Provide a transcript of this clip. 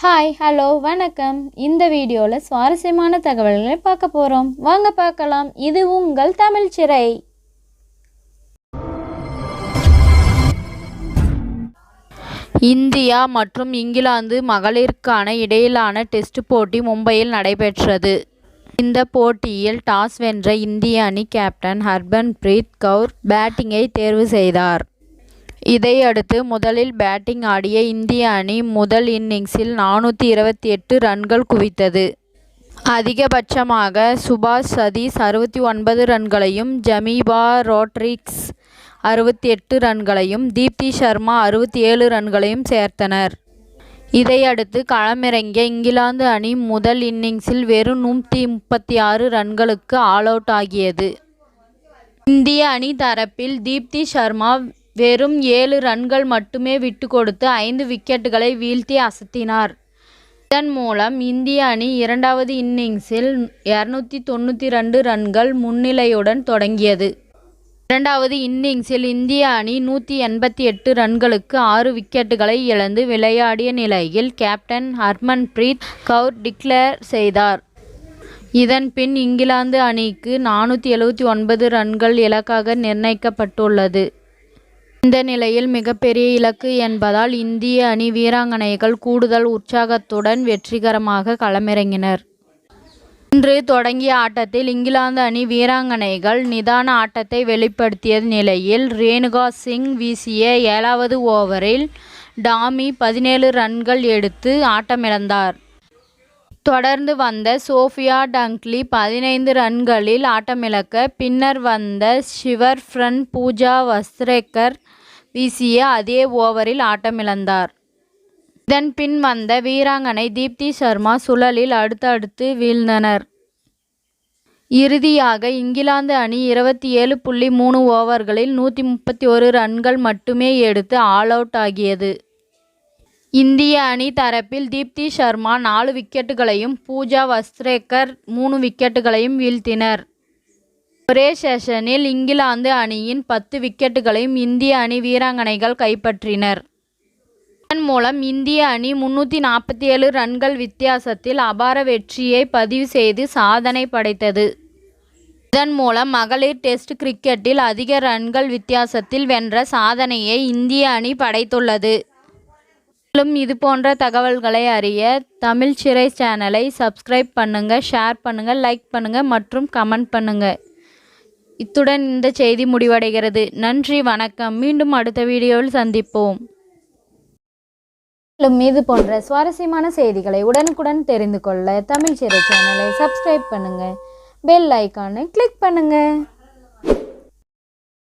Hi hello வணக்கம். இந்த வீடியோவில் சுவாரஸ்யமான தகவல்களை பார்க்க போகிறோம் வாங்க பார்க்கலாம். இது உங்கள் தமிழ் சிறை. இந்தியா மற்றும் இங்கிலாந்து மகளிருக்கான இடையிலான டெஸ்ட் போட்டி மும்பையில் நடைபெற்றது. இந்த போட்டியில் டாஸ் வென்ற இந்திய அணி கேப்டன் ஹர்பன் பிரீத் கவுர் பேட்டிங்கை தேர்வு செய்தார். இதையடுத்து முதலில் பேட்டிங் ஆடிய இந்திய அணி முதல் இன்னிங்ஸில் நானூற்றி இருபத்தி எட்டு ரன்கள் குவித்தது. அதிகபட்சமாக சுபாஷ் சதீஷ் அறுபத்தி ஒன்பது ரன்களையும் ஜமீபா ரோட்ரிக்ஸ் அறுபத்தி எட்டு ரன்களையும் தீப்தி சர்மா அறுபத்தி ஏழு ரன்களையும் சேர்த்தனர். இதையடுத்து களமிறங்கிய இங்கிலாந்து அணி முதல் இன்னிங்ஸில் வெறும் நூற்றி முப்பத்தி ஆறு ரன்களுக்கு ஆல் அவுட் ஆகியது. இந்திய அணி தரப்பில் தீப்தி சர்மா வெறும் ஏழு ரன்கள் மட்டுமே விட்டு கொடுத்து ஐந்து விக்கெட்டுகளை வீழ்த்தி அசத்தினார். இதன் மூலம் இந்திய அணி இரண்டாவது இன்னிங்ஸில் இரநூத்தி தொண்ணூற்றி ரெண்டு ரன்கள் முன்னிலையுடன் தொடங்கியது. இரண்டாவது இன்னிங்ஸில் இந்திய அணி நூற்றி எண்பத்தி எட்டு ரன்களுக்கு ஆறு விக்கெட்டுகளை இழந்து விளையாடிய நிலையில் கேப்டன் ஹர்மன்பிரீத் கவுர் டிக்ளேர் செய்தார். இதன் பின் இங்கிலாந்து அணிக்கு நானூற்றி எழுபத்தி ஒன்பது ரன்கள் இலக்காக நிர்ணயிக்கப்பட்டுள்ளது. இந்த நிலையில் மிகப்பெரிய இலக்கு என்பதால் இந்திய அணி வீராங்கனைகள் கூடுதல் உற்சாகத்துடன் வெற்றிகரமாக களமிறங்கினர். இன்று தொடங்கிய ஆட்டத்தில் இங்கிலாந்து அணி வீராங்கனைகள் நிதான ஆட்டத்தை வெளிப்படுத்திய நிலையில் ரேணுகா சிங் வீசிய ஏழாவது ஓவரில் டாமி பதினேழு ரன்கள் எடுத்து ஆட்டமிழந்தார். தொடர்ந்து வந்த சோஃபியா டங்க்லி பதினைந்து ரன்களில் ஆட்டமிழக்க பின்னர் வந்த ஷிவர் ஃப்ரன் பூஜா வஸ்ரேக்கர் வீசிய அதே ஓவரில் ஆட்டமிழந்தார். இதன் பின் வந்த வீராங்கனை தீப்தி சர்மா சுழலில் அடுத்தடுத்து வீழ்ந்தனர். இறுதியாக இங்கிலாந்து அணி இருபத்தி ஏழு புள்ளி மூணு ஓவர்களில் நூற்றி முப்பத்தி ஒரு ரன்கள் மட்டுமே எடுத்து ஆல் அவுட் ஆகியது. இந்திய அணி தரப்பில் தீப்தி சர்மா நாலு விக்கெட்டுகளையும் பூஜா வஸ்ரேக்கர் மூணு விக்கெட்டுகளையும் வீழ்த்தினர். ஒரே செஷனில் இங்கிலாந்து அணியின் பத்து விக்கெட்டுகளையும் இந்திய அணி வீராங்கனைகள் கைப்பற்றினர். இதன் மூலம் இந்திய அணி முன்னூற்றி நாற்பத்தி ஏழு ரன்கள் வித்தியாசத்தில் அபார வெற்றியை பதிவு செய்து சாதனை படைத்தது. இதன் மூலம் மகளிர் டெஸ்ட் கிரிக்கெட்டில் அதிக ரன்கள் வித்தியாசத்தில் வென்ற சாதனையை இந்திய அணி படைத்துள்ளது. மேலும் இது போன்ற தகவல்களை அறிய தமிழ் சிறை சேனலை சப்ஸ்கிரைப் பண்ணுங்க ஷேர் பண்ணுங்க லைக் பண்ணுங்க மற்றும் கமெண்ட் பண்ணுங்க. இத்துடன் இந்த செய்தி முடிவடைகிறது. நன்றி வணக்கம். மீண்டும் அடுத்த வீடியோவில் சந்திப்போம். மேலும் இது போன்ற சுவாரஸ்யமான செய்திகளை உடனுக்குடன் தெரிந்து கொள்ள தமிழ் சிறை சேனலை சப்ஸ்கிரைப் பண்ணுங்கள் பெல் ஐக்கானை கிளிக் பண்ணுங்கள்